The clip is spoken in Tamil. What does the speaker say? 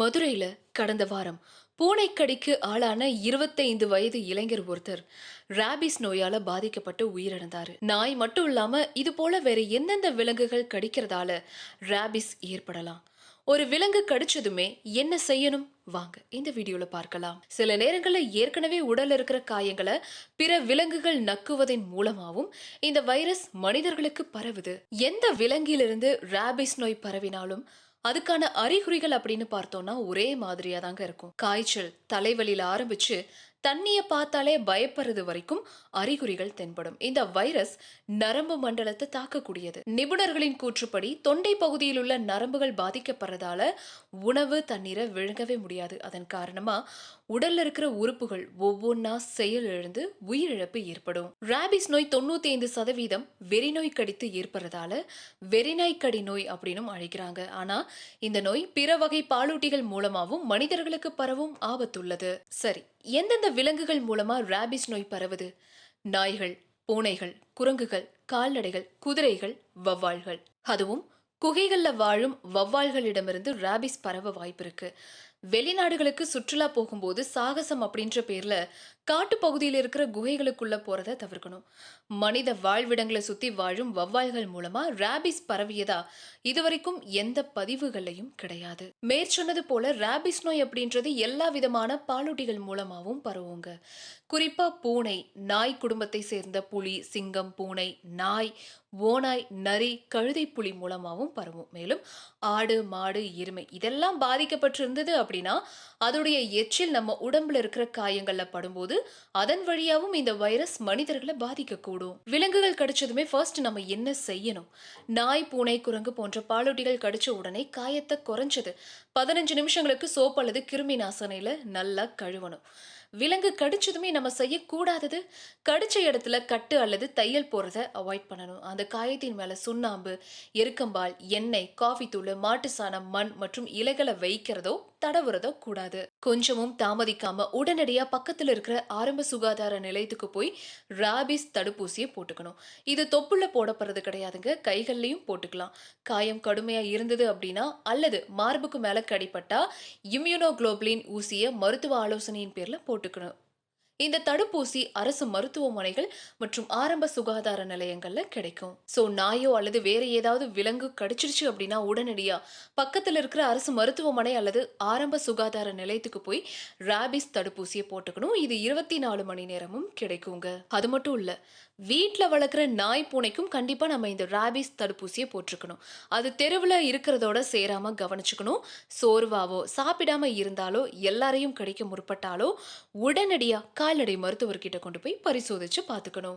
மதுரையில கடந்த வாரம் பூனைக்கடிக்கு ஆளான இருபத்தைந்து வயது இளைஞர் ஒருத்தர் ராபிஸ் நோயால பாதிக்கப்பட்டு உயிரிழந்தாரு. நாய் மட்டும் இல்லாம இது போல வேற எந்தெந்த விலங்குகள் கடிக்கிறதால ராபிஸ் ஏற்படலாம். ஒரு விலங்கு கடிச்சதுமே என்ன செய்யணும்? வாங்க இந்த வீடியோல பார்க்கலாம். சில நேரங்கள்ல ஏற்கனவே உடல் இருக்கிற காயங்களை பிற விலங்குகள் நக்குவதன் மூலமாகவும் இந்த வைரஸ் மனிதர்களுக்கு பரவுது. எந்த விலங்கிலிருந்து ராபிஸ் நோய் பரவினாலும் அதுக்கான அறிகுறிகள் அப்படின்னு பார்த்தோம்னா ஒரே மாதிரியா தாங்க இருக்கும். காய்ச்சல் தலைவலியில ஆரம்பிச்சு தண்ணியை பார்த்தாலே பயப்படுறது வரைக்கும் அறிகுறிகள் தென்படும். இந்த வைரஸ் நரம்பு மண்டலத்தை தாக்கக்கூடியது. நிபுணர்களின் கூற்றுப்படி தொண்டை பகுதியில் உள்ள நரம்புகள் பாதிக்கப்படுறதால உணவு தண்ணீரை விழுங்கவே முடியாது. அதன் காரணமா உடல்ல இருக்கிற உறுப்புகள் ஒவ்வொன்றா செயல் இழந்து உயிரிழப்பு ஏற்படும். ராபிஸ் நோய் தொண்ணூத்தி ஐந்து சதவீதம் வெறிநோய் கடித்து ஏற்படுறதால வெறிநாய்க்கடி நோய் அப்படின்னும் அழைக்கிறாங்க. ஆனா இந்த நோய் பிற வகை பாலூட்டிகள் மூலமாகவும் மனிதர்களுக்கு பரவும் ஆபத்துள்ளது. சரி எந்தெந்த விலங்குகள் மூலமா ராபிஸ் நோய் பரவுது? நாய்கள் பூனைகள் குரங்குகள் கால்நடைகள் குதிரைகள் வவ்வால்கள் அதுவும் குகைகள்ல வாழும் வவ்வால்களிடமிருந்து ராபிஸ் பரவ வாய்ப்பு இருக்கு. வெளிநாடுகளுக்கு சுற்றுலா போகும்போது சாகசம் அப்படின்ற பேர்ல காட்டு பகுதியில் இருக்கிற குகைகளுக்குள்ள போறத தவிர்க்கணும். மனித வாழ்விடங்களை சுத்தி வாழும் வவ்வால்கள் மூலமா ராபிஸ் பரவியதா இதுவரைக்கும் எந்த பதிவுகளையும் கிடையாது. மேற்சொன்னது போல ராபிஸ் நோய் அப்படின்றது எல்லா விதமான பாலூட்டிகள் மூலமாவும் பரவுங்க. குறிப்பா பூனை நாய் குடும்பத்தை சேர்ந்த புலி சிங்கம் பூனை நாய் ஓநாய் நரி கழுதை புலி மூலமாகவும் பரவும். மேலும் ஆடு மாடு எருமை இதெல்லாம் பாதிக்கப்பட்டிருந்தது அப்படின்னா அதோடைய எச்சில் நம்ம உடம்புல இருக்கிற காயங்கள்ல படும்போது அதன் வழியாகவும் இந்த வைரஸ் மனிதர்களை பாதிக்கக்கூடும். விலங்குகள் கடிச்சதுமே ஃபர்ஸ்ட் நம்ம என்ன செய்யணும்? நாய் பூனை குரங்கு போன்ற பாலூட்டிகள் கடிச்ச உடனே காயத்தை குறைஞ்சது. பதினஞ்சு நிமிஷங்களுக்கு சோப் அல்லது கிருமி நாசனையில நல்லா கழுவணும். விலங்கு கடிச்சதுமே நம்ம செய்யக்கூடாதது. கடிச்ச இடத்துல கட்டு அல்லது தையல் போகிறத அவாய்ட் பண்ணணும். அந்த காயத்தின் மேலே சுண்ணாம்பு எருக்கம்பால் எண்ணெய் காஃபி தூள் மாட்டு சாணம் மண் மற்றும் இலைகளை வைக்கிறதோ தடவுறதோ கூடாது. கொஞ்சமும் தாமதிக்காம உடனடியா பக்கத்துல இருக்கிற ஆரம்ப சுகாதார நிலையத்துக்கு போய் ராபிஸ் தடுப்பூசியை போட்டுக்கணும். இது தொப்புள்ள போடப்படுறது கிடையாதுங்க. கைகள்லையும் போட்டுக்கலாம். காயம் கடுமையா இருந்தது அப்படின்னா அல்லது மார்புக்கு மேல கடிப்பட்டா இம்யூனோகுளோபுலின் ஊசியை மருத்துவ ஆலோசனையின் பேர்ல போட்டுக்கணும். இந்த தடுப்பூசி அரசு மருத்துவமனைகள் மற்றும் ஆரம்ப சுகாதார நிலையங்கள்ல கிடைக்கும். சோ நாயோ அல்லது வேற ஏதாவது விலங்கு கடிச்சிருச்சு அப்படின்னா உடனடியா பக்கத்துல இருக்கிற அரசு மருத்துவமனை அல்லது ஆரம்ப சுகாதார நிலையத்துக்கு போய் ராபிஸ் தடுப்பூசியை போட்டுக்கணும். இது இருபத்தி நாலு மணி நேரமும் கிடைக்குங்க. அது மட்டும் இல்ல வீட்டில் வளர்க்குற நாய் பூனைக்கும் கண்டிப்பா நம்ம இந்த ராபிஸ் தடுப்பூசியை போட்டிருக்கணும். அது தெருவில் இருக்கிறதோட சேராம கவனிச்சுக்கணும். சோர்வாவோ சாப்பிடாம இருந்தாலோ எல்லாரையும் கிடைக்க முற்பட்டாலோ உடனடியாக கால்நடை மருத்துவர்கிட்ட கொண்டு போய் பரிசோதிச்சு பார்த்துக்கணும்.